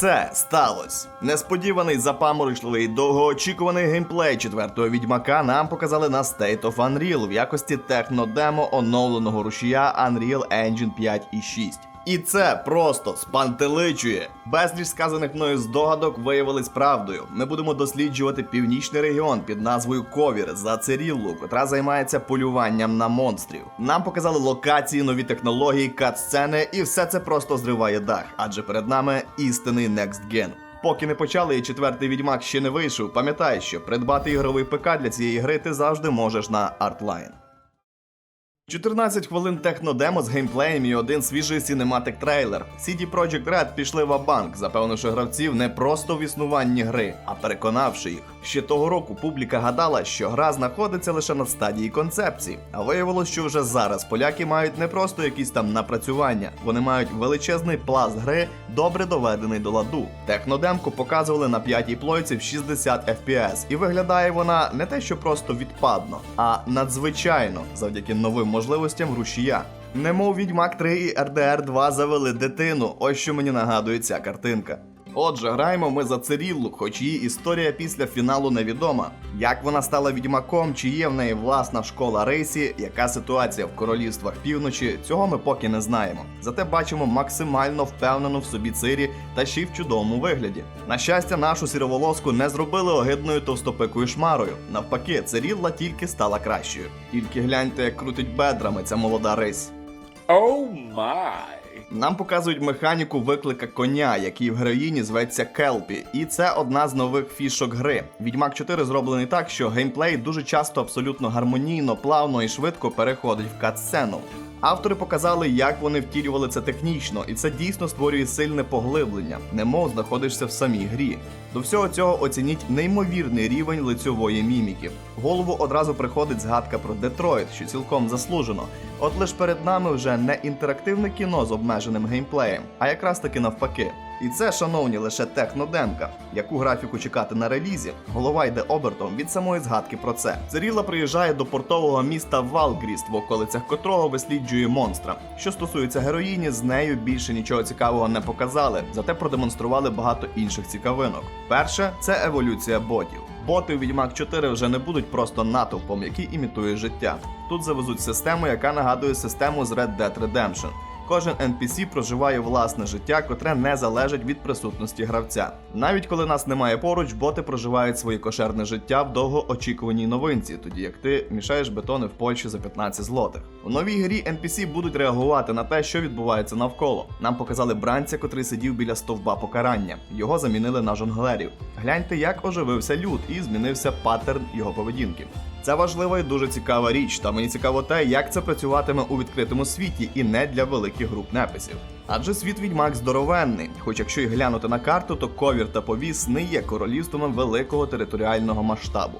це сталося. Несподіваний запаморочливий довгоочікуваний геймплей четвертого відьмака нам показали на State of Unreal в якості технодемо оновленого рушія Unreal Engine 5 і 6. І це просто спантеличує. Безліч сказаних мною здогадок виявились правдою. Ми будемо досліджувати північний регіон під назвою Ковір за Циріллу, котра займається полюванням на монстрів. Нам показали локації, нові технології, кат-сцени, і все це просто зриває дах, адже перед нами істинний Next Gen. Поки не почали і четвертий відьмак ще не вийшов, пам'ятай, що придбати ігровий ПК для цієї гри ти завжди можеш на Artline. 14 хвилин технодемо з геймплеєм і один свіжий сінематик трейлер. CD Projekt Red пішли в банк запевнивши гравців не просто в існуванні гри, а переконавши їх. Ще того року публіка гадала, що гра знаходиться лише на стадії концепції. А виявилось, що вже зараз поляки мають не просто якісь там напрацювання, вони мають величезний пласт гри, добре доведений до ладу. Технодемку показували на п'ятій плойці в 60 FPS, і виглядає вона не те, що просто відпадно, а надзвичайно завдяки новим можливостям рушія. Немов Відьмак 3 і РДР 2 завели дитину. Ось що мені нагадує ця картинка. Отже, граємо ми за Циріллу, хоч її історія після фіналу невідома. Як вона стала відьмаком, чи є в неї власна школа рейсі, яка ситуація в королівствах півночі, цього ми поки не знаємо. Зате бачимо максимально впевнену в собі цирі та ще й в чудовому вигляді. На щастя, нашу сіроволоску не зробили огидною товстопикою шмарою. Навпаки, Цирілла тільки стала кращою. Тільки гляньте, як крутить бедрами ця молода рись. Oh Нам показують механіку виклика коня, який в героїні зветься Келпі, і це одна з нових фішок гри. Відьмак 4 зроблений так, що геймплей дуже часто абсолютно гармонійно, плавно і швидко переходить в кат-сцену. Автори показали, як вони втілювали це технічно, і це дійсно створює сильне поглиблення, немов знаходишся в самій грі. До всього цього оцініть неймовірний рівень лицьової міміки. В голову одразу приходить згадка про Детройт, що цілком заслужено. От лиш перед нами вже не інтерактивне кіно з обмеженим геймплеєм, а якраз таки навпаки. І це, шановні, лише технодемка. Яку графіку чекати на релізі? Голова йде обертом від самої згадки про це. Циріла приїжджає до портового міста Валгріст, в околицях котрого висліджує монстра. Що стосується героїні, з нею більше нічого цікавого не показали, зате продемонстрували багато інших цікавинок. Перше це еволюція ботів. Боти у Відьмак 4 вже не будуть просто натовпом, який імітує життя. Тут завезуть систему, яка нагадує систему з Red Dead Redemption. Кожен NPC проживає власне життя, котре не залежить від присутності гравця. Навіть коли нас немає поруч, боти проживають своє кошерне життя в довгоочікуваній новинці, тоді як ти мішаєш бетони в Польщі за 15 злотих. У новій грі NPC будуть реагувати на те, що відбувається навколо. Нам показали бранця, котрий сидів біля стовба покарання. Його замінили на жонглерів. Гляньте, як оживився люд і змінився паттерн його поведінки. Це важлива і дуже цікава річ, та мені цікаво те, як це працюватиме у відкритому світі і не для великих груп неписів. Адже світ відьмак здоровенний, хоч якщо й глянути на карту, то ковір та повіс не є королівствами великого територіального масштабу.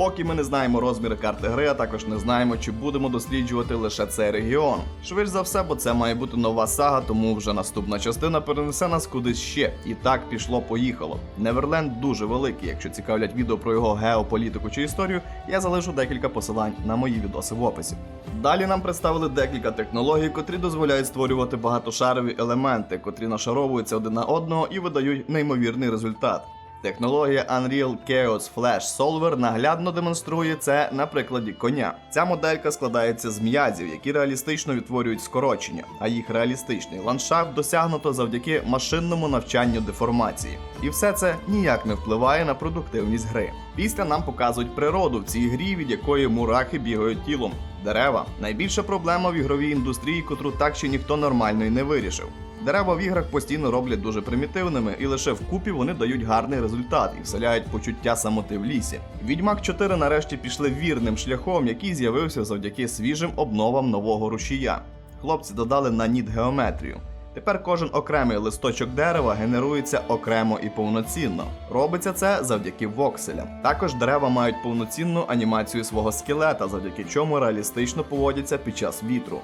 Поки ми не знаємо розміри карти гри, а також не знаємо, чи будемо досліджувати лише цей регіон. Швидш за все, бо це має бути нова сага, тому вже наступна частина перенесе нас кудись ще. І так пішло-поїхало. Неверленд дуже великий. Якщо цікавлять відео про його геополітику чи історію, я залишу декілька посилань на мої відоси в описі. Далі нам представили декілька технологій, котрі дозволяють створювати багатошарові елементи, котрі нашаровуються один на одного і видають неймовірний результат. Технологія Unreal Chaos Flash Solver наглядно демонструє це на прикладі коня. Ця моделька складається з м'язів, які реалістично відтворюють скорочення, а їх реалістичний ландшафт досягнуто завдяки машинному навчанню деформації. І все це ніяк не впливає на продуктивність гри. Після нам показують природу в цій грі, від якої мурахи бігають тілом. Дерева найбільша проблема в ігровій індустрії, котру так ще ніхто нормально й не вирішив. Дерева в іграх постійно роблять дуже примітивними, і лише вкупі вони дають гарний результат і вселяють почуття самоти в лісі. Відьмак 4 нарешті пішли вірним шляхом, який з'явився завдяки свіжим обновам нового рушія. Хлопці додали на ніт геометрію. Тепер кожен окремий листочок дерева генерується окремо і повноцінно. Робиться це завдяки вокселям. Також дерева мають повноцінну анімацію свого скелета, завдяки чому реалістично поводяться під час вітру.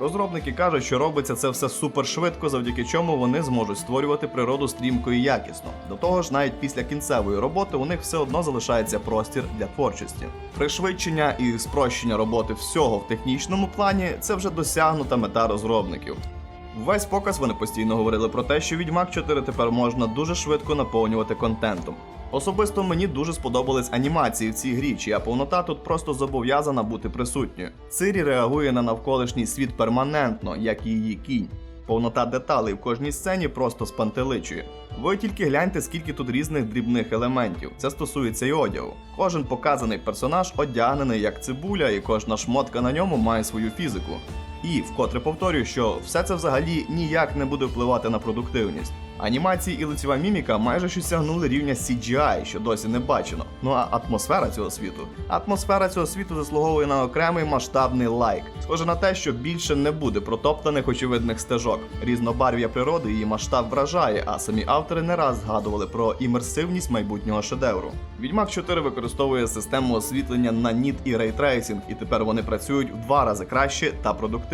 Розробники кажуть, що робиться це все супер швидко, завдяки чому вони зможуть створювати природу стрімко і якісно. До того ж, навіть після кінцевої роботи у них все одно залишається простір для творчості. Пришвидшення і спрощення роботи всього в технічному плані це вже досягнута мета розробників. Весь показ вони постійно говорили про те, що Відьмак 4 тепер можна дуже швидко наповнювати контентом. Особисто мені дуже сподобались анімації в цій грі, чия повнота тут просто зобов'язана бути присутньою. Цирі реагує на навколишній світ перманентно, як і її кінь. Повнота деталей в кожній сцені просто спантеличує. Ви тільки гляньте, скільки тут різних дрібних елементів. Це стосується і одягу. Кожен показаний персонаж одягнений як цибуля, і кожна шмотка на ньому має свою фізику. І вкотре повторюю, що все це взагалі ніяк не буде впливати на продуктивність. Анімації і лицева міміка майже що сягнули рівня CGI, що досі не бачено. Ну а атмосфера цього світу. Атмосфера цього світу заслуговує на окремий масштабний лайк. Схоже на те, що більше не буде протоптаних очевидних стежок. Різнобарв'я природи її масштаб вражає, а самі автори не раз згадували про імерсивність майбутнього шедевру. Відьмак 4 використовує систему освітлення на ніт і рейтрейсінг, і тепер вони працюють в два рази краще та продуктивніше.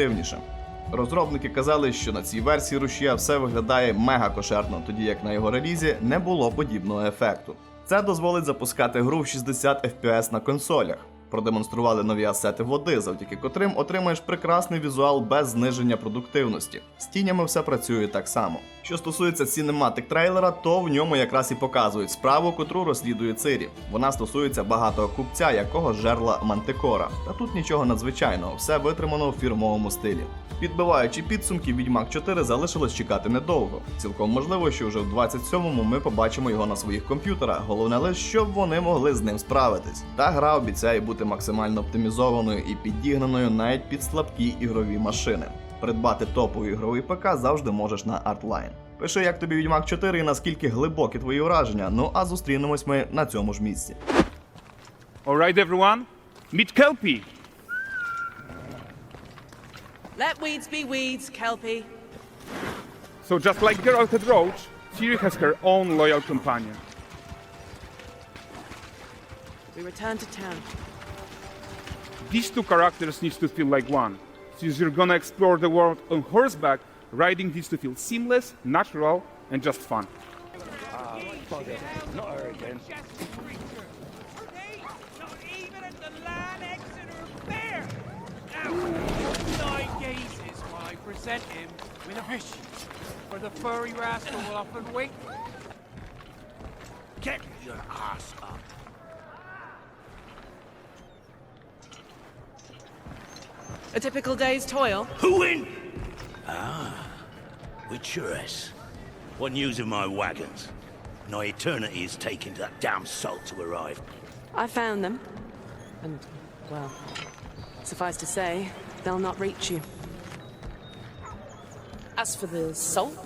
Розробники казали, що на цій версії рушія все виглядає мега кошерно, тоді як на його релізі не було подібного ефекту. Це дозволить запускати гру в 60 FPS на консолях. Продемонстрували нові асети води, завдяки котрим отримаєш прекрасний візуал без зниження продуктивності. З тінями все працює так само. Що стосується цінематик трейлера, то в ньому якраз і показують справу, котру розслідує Цирі. Вона стосується багатого купця, якого жерла Мантикора. Та тут нічого надзвичайного, все витримано у фірмовому стилі. Підбиваючи підсумки, Відьмак 4 залишилось чекати недовго. Цілком можливо, що вже в 27-му ми побачимо його на своїх комп'ютерах. Головне лише, щоб вони могли з ним справитись. Та гра обіцяє бути максимально оптимізованою і підігнаною навіть під слабкі ігрові машини. Придбати топовий ігровий ПК завжди можеш на Artline. Пиши, як тобі Відьмак 4 і наскільки глибокі твої враження. Ну а зустрінемось ми на цьому ж місці. All right, everyone, meet Kelpie. Let weeds be weeds, Kelpie. So just like Geralt had Roach, Ciri has her own loyal companion. We return to town. These two characters need to feel like one. Since you're gonna explore the world on horseback, riding needs to feel seamless, natural, and just fun. Not nine gazes while I present him with a. For the furry rascal will often wait. Get your ass up. A typical day's toil. Who in? Ah, with What news of my wagons. No eternity is taking that damn salt to arrive. I found them. And, well, suffice to say, they'll not reach you. As for the salt,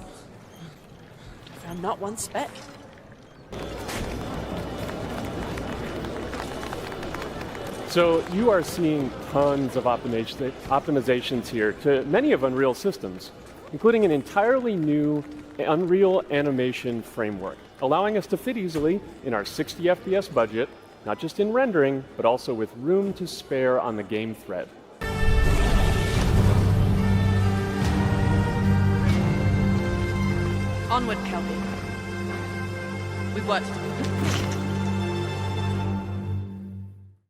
I found not one speck. So you are seeing tons of optimizations here to many of Unreal systems, including an entirely new Unreal animation framework, allowing us to fit easily in our 60 FPS budget, not just in rendering, but also with room to spare on the game thread. Onward, Kelpie. We've work to do.